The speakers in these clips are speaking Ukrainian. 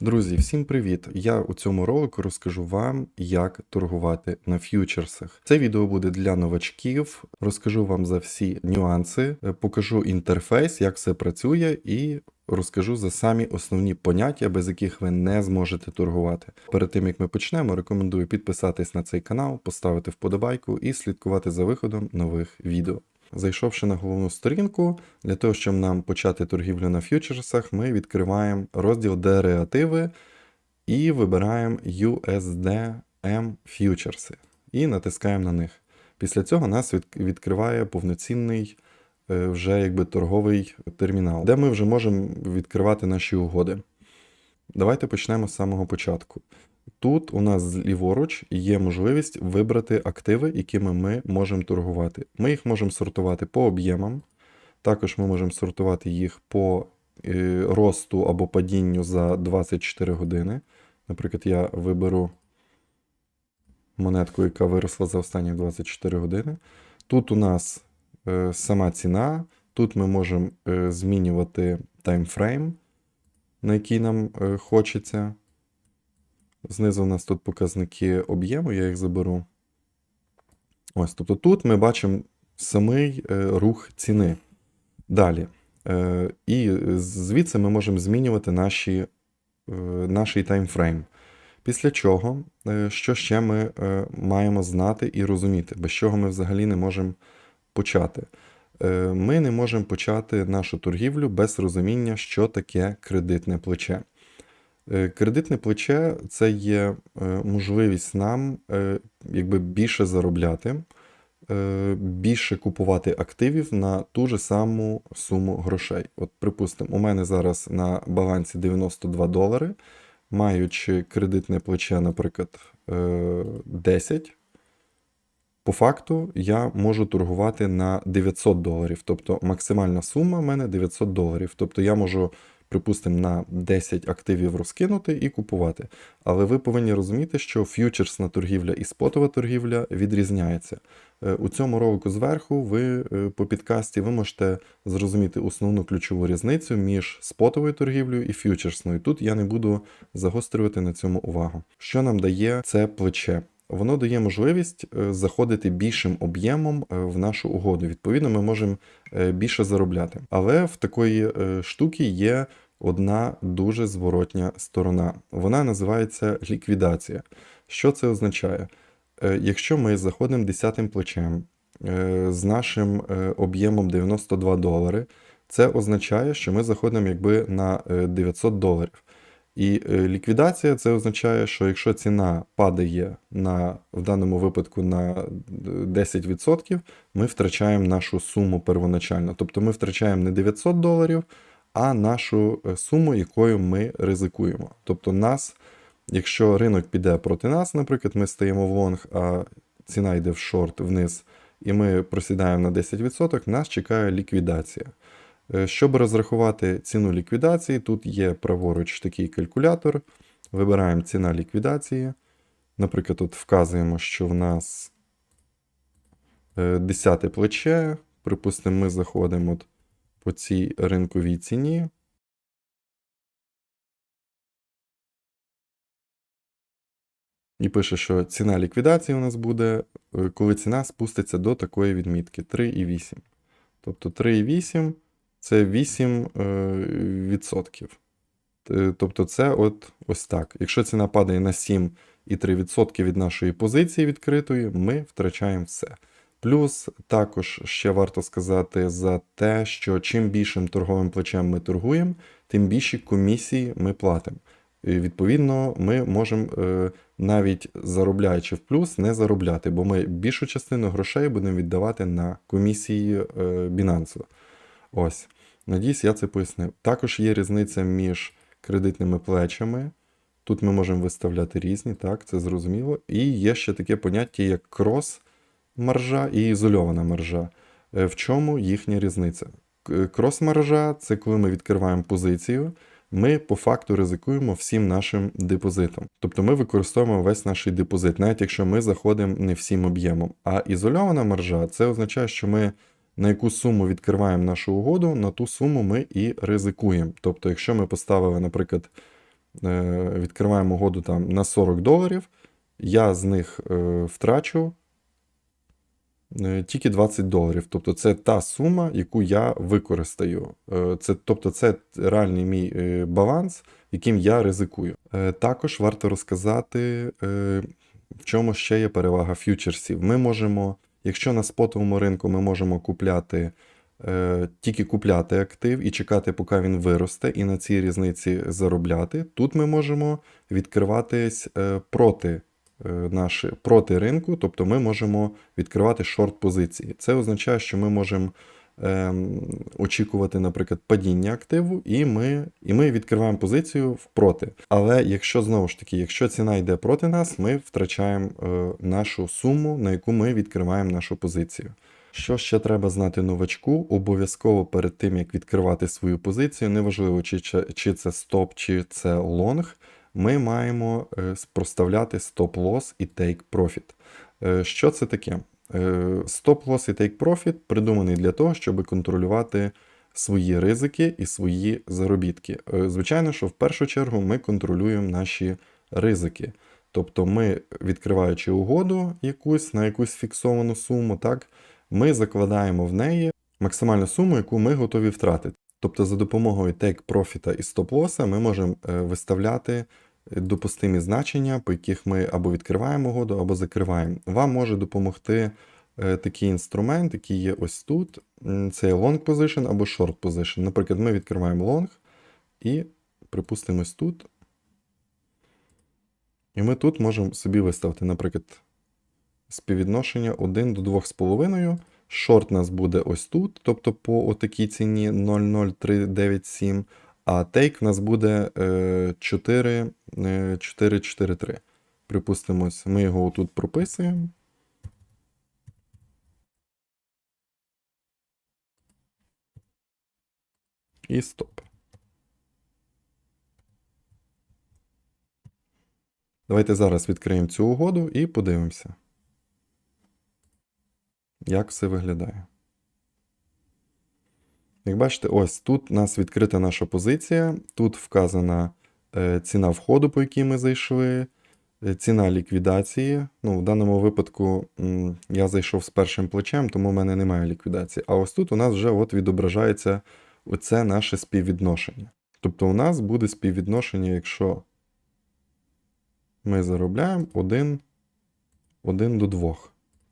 Друзі, всім привіт! Я у цьому ролику розкажу вам, як торгувати на ф'ючерсах. Це відео буде для новачків. Розкажу вам за всі нюанси, е, покажу інтерфейс, як все працює, і розкажу за самі основні поняття, без яких ви не зможете торгувати. Перед тим як ми почнемо, рекомендую підписатись на цей канал, поставити вподобайку і слідкувати за виходом нових відео. Зайшовши на головну сторінку, для того, щоб нам почати торгівлю на фьючерсах, ми відкриваємо розділ дереативи і вибираємо USDM фьючерси і натискаємо на них. Після цього нас відкриває повноцінний е, вже якби торговий термінал, де ми вже можемо відкривати наші угоди. Давайте почнемо з самого початку. Тут у нас ліворуч є можливість вибрати активи, якими ми можемо торгувати. Ми їх можемо сортувати по об'ємам, також ми можемо сортувати їх по е, росту або падінню за 24 години. Наприклад, я виберу монетку, яка виросла за останні 24 години. Тут у нас е, сама ціна, тут ми можемо е, змінювати таймфрейм, на який нам хочеться. Знизу у нас тут показники об'єму, я їх заберу. Ось, тобто тут ми бачимо самий е, рух ціни. Далі. Е, і звідси ми можемо змінювати наші, е, наш таймфрейм. Після чого, що ще ми маємо знати і розуміти, без чого ми взагалі не можемо почати. Ми не можемо почати нашу торгівлю без розуміння, що таке кредитне плече. Е, Кредитне плече це є е, можливість нам е, якби більше заробляти, більше купувати активів на ту же саму суму грошей. От, припустимо, у мене зараз на балансі 92 долари, маючи кредитне плече, наприклад, е, 10. По факту я можу торгувати на 900 доларів. Тобто максимальна сума в мене 900 доларів. Тобто я можу, припустимо, на 10 активів розкинути і купувати. Але ви повинні розуміти, що ф'ючерсна торгівля і спотова торгівля відрізняється. Е, У цьому ролику зверху ви е, по підкасті ви можете зрозуміти основну ключову різницю між спотовою торгівлею і ф'ючерсною. Тут я не буду загострювати на цьому увагу. Що нам дає це плече? Воно дає можливість е, заходити більшим об'ємом е, в нашу угоду. Відповідно, ми можемо е, більше заробляти. Але в такої штуки є одна дуже зворотня сторона. Вона називається ліквідація. Що це означає? Якщо ми заходимо десятим плечем з нашим об'ємом 92 долари, це означає, що ми заходимо якби на е, 900 доларів. І е, ліквідація це означає, що якщо ціна падає на, в даному випадку на е, 10%, ми втрачаємо нашу суму первоначально. Тобто ми втрачаємо не 900 доларів, а нашу е, суму, якою ми ризикуємо. Тобто нас, якщо ринок піде проти нас, наприклад, ми стаємо в лонг, а ціна йде в шорт вниз, і ми просідаємо на 10%, нас чекає ліквідація. Е, Щоб розрахувати ціну ліквідації, тут є праворуч такий калькулятор. Вибираємо ціна ліквідації. Наприклад, тут вказуємо, що в нас 10 плече. Припустимо, ми заходимо от по цій ринковій ціні. І пише, що ціна ліквідації у нас буде, е, коли ціна спуститься до такої відмітки 3,8. Тобто 3,8 це 8 е, відсотків. Т- Тобто це от ось так. Якщо ціна падає на 7,3% від нашої позиції відкритої, ми втрачаємо все. Плюс також ще варто сказати за те, що чим більшим торговим плечем ми торгуємо, тим більші комісії ми платимо. І відповідно, ми можемо е, навіть заробляючи в плюс, не заробляти, бо ми більшу частину грошей будемо віддавати на комісії е, Binance. Ось. Надіюсь, я це пояснив. Також є різниця між кредитними плечами. Тут ми можемо виставляти різні, так, це зрозуміло. І є ще таке поняття, як крос-маржа і ізольована маржа. Е, В чому їхня різниця? Крос-маржа це коли ми відкриваємо позицію, ми по факту ризикуємо всім нашим депозитом. Тобто ми використовуємо весь наш депозит, навіть якщо ми заходимо не всім об'ємом. А ізольована маржа це означає, що ми на яку суму відкриваємо нашу угоду, на ту суму ми і ризикуємо. Тобто, якщо ми поставили, наприклад, е, відкриваємо угоду там на 40 доларів, я з них е, втрачу е, тільки 20 доларів. Тобто це та сума, яку я використаю. Це, тобто це реальний мій баланс, яким я ризикую. Також варто розказати, в чому ще є перевага ф'ючерсів. Ми можемо, якщо на спотовому ринку ми можемо купляти. е, Тільки купляти актив і чекати, поки він виросте, і на цій різниці заробляти. Тут ми можемо відкриватись е, проти е, наші, проти ринку, тобто ми можемо відкривати шорт-позиції. Це означає, що ми можемо ем, очікувати, наприклад, падіння активу, і ми, і ми відкриваємо позицію впроти. Але якщо знову ж таки, якщо ціна йде проти нас, ми втрачаємо е, нашу суму, на яку ми відкриваємо нашу позицію. Що ще треба знати новачку? Обов'язково перед тим, як відкривати свою позицію, неважливо, чи, чи, це стоп, чи це лонг, ми маємо е, проставляти стоп-лосс і profit. Е, Що це таке? Е, Стоп-лосс і take profit придуманий для того, щоб контролювати свої ризики і свої заробітки. Е, Звичайно, що в першу чергу ми контролюємо наші ризики. Тобто ми, відкриваючи угоду якусь на якусь фіксовану суму, так, ми закладаємо в неї максимальну суму, яку ми готові втратити. Тобто за допомогою profit і стоп-лоса ми можемо е, виставляти е, допустимі значення, по яких ми або відкриваємо угоду, або закриваємо. Вам може допомогти е, такий інструмент, який є ось тут. Це long position або short position. Наприклад, ми відкриваємо long і, припустимо, ось тут. І ми тут можемо собі виставити, наприклад, співвідношення 1 до 2,5. Шорт у нас буде ось тут, тобто по отакій ціні 00397, а тейк у нас буде е, 4, е, 443. Припустимось, ми його тут прописуємо. І стоп. Давайте зараз відкриємо цю угоду і подивимося, як все виглядає. Як бачите, ось тут у нас відкрита наша позиція. Тут вказана е, ціна входу, по якій ми зайшли, е, ціна ліквідації. Ну, в даному випадку я зайшов з першим плечем, тому в мене немає ліквідації. А ось тут у нас вже от відображається оце наше співвідношення. Тобто у нас буде співвідношення, якщо ми заробляємо 1, 1 до 2.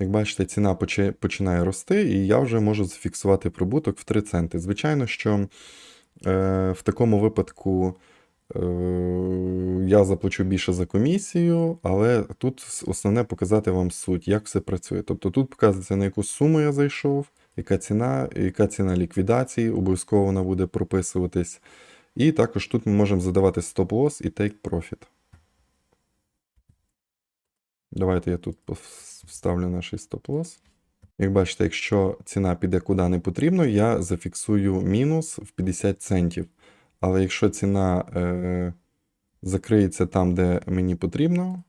Як бачите, ціна починає рости, і я вже можу зафіксувати прибуток в 3 центи. Звичайно, що е, в такому випадку е, я заплачу більше за комісію, але тут основне показати вам суть, як все працює. Тобто тут показується, на яку суму я зайшов, яка ціна, яка ціна ліквідації, обов'язково вона буде прописуватись. І також тут ми можемо задавати стоп-лосс і take profit. Давайте я тут вставлю наш стоп-лосс. Як бачите, якщо ціна піде куди не потрібно, я зафіксую мінус в 50 центів. Але якщо ціна е, закриється там, де мені потрібно,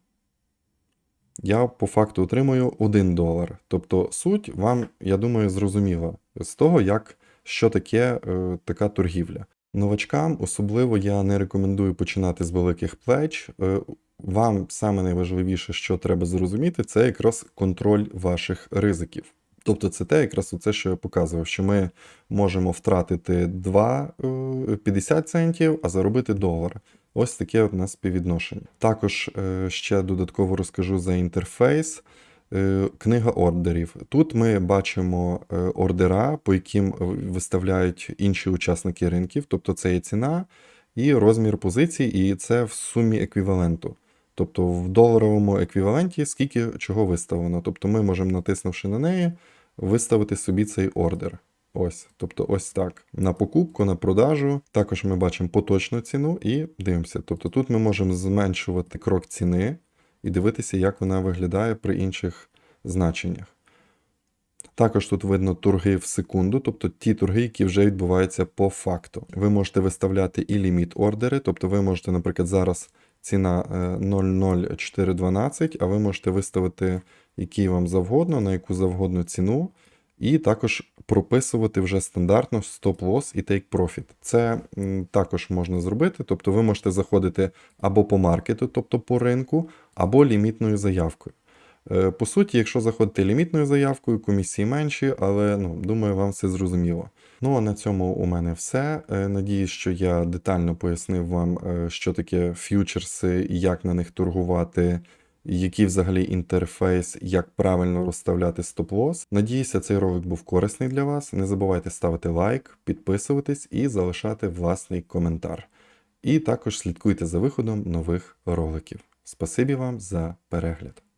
я по факту отримую 1 долар. Тобто суть вам, я думаю, зрозуміла з того, як, що таке е, така торгівля. Новачкам особливо я не рекомендую починати з великих плеч. Е, Вам саме найважливіше, що треба зрозуміти, це якраз контроль ваших ризиків. Тобто це те, якраз оце, що я показував, що ми можемо втратити 2, е, 50 центів, а заробити долар. Ось таке от у нас співвідношення. Також е, ще додатково розкажу за інтерфейс. Е, Книга ордерів. Тут ми бачимо е, ордера, по яким виставляють інші учасники ринків, тобто це є ціна і розмір позицій, і це в сумі еквіваленту. Тобто в доларовому еквіваленті скільки чого виставлено. Тобто ми можемо, натиснувши на неї, виставити собі цей ордер. Ось, тобто ось так. На покупку, на продажу. Також ми бачимо поточну ціну і дивимося. Тобто тут ми можемо зменшувати крок ціни і дивитися, як вона виглядає при інших значеннях. Також тут видно торги в секунду, тобто ті торги, які вже відбуваються по факту. Ви можете виставляти і ліміт ордери, тобто ви можете, наприклад, зараз ціна е, 00412, а ви можете виставити який вам завгодно, на яку завгодно ціну. І також прописувати вже стандартно стоп-лосс і take profit. Це також можна зробити. Тобто ви можете заходити або по маркету, тобто по ринку, або лімітною заявкою. Е, По суті, якщо заходити лімітною заявкою, комісії менші, але ну, думаю, вам все зрозуміло. Ну а на цьому у мене все. Е, Надіюсь, що я детально пояснив вам, е, що таке ф'ючерси, як на них торгувати, який взагалі інтерфейс, як правильно розставляти стоп-лосс. Надіюся, цей ролик був корисний для вас. Не забувайте ставити лайк, підписуватись і залишати власний коментар. І також слідкуйте за виходом нових роликів. Спасибі вам за перегляд.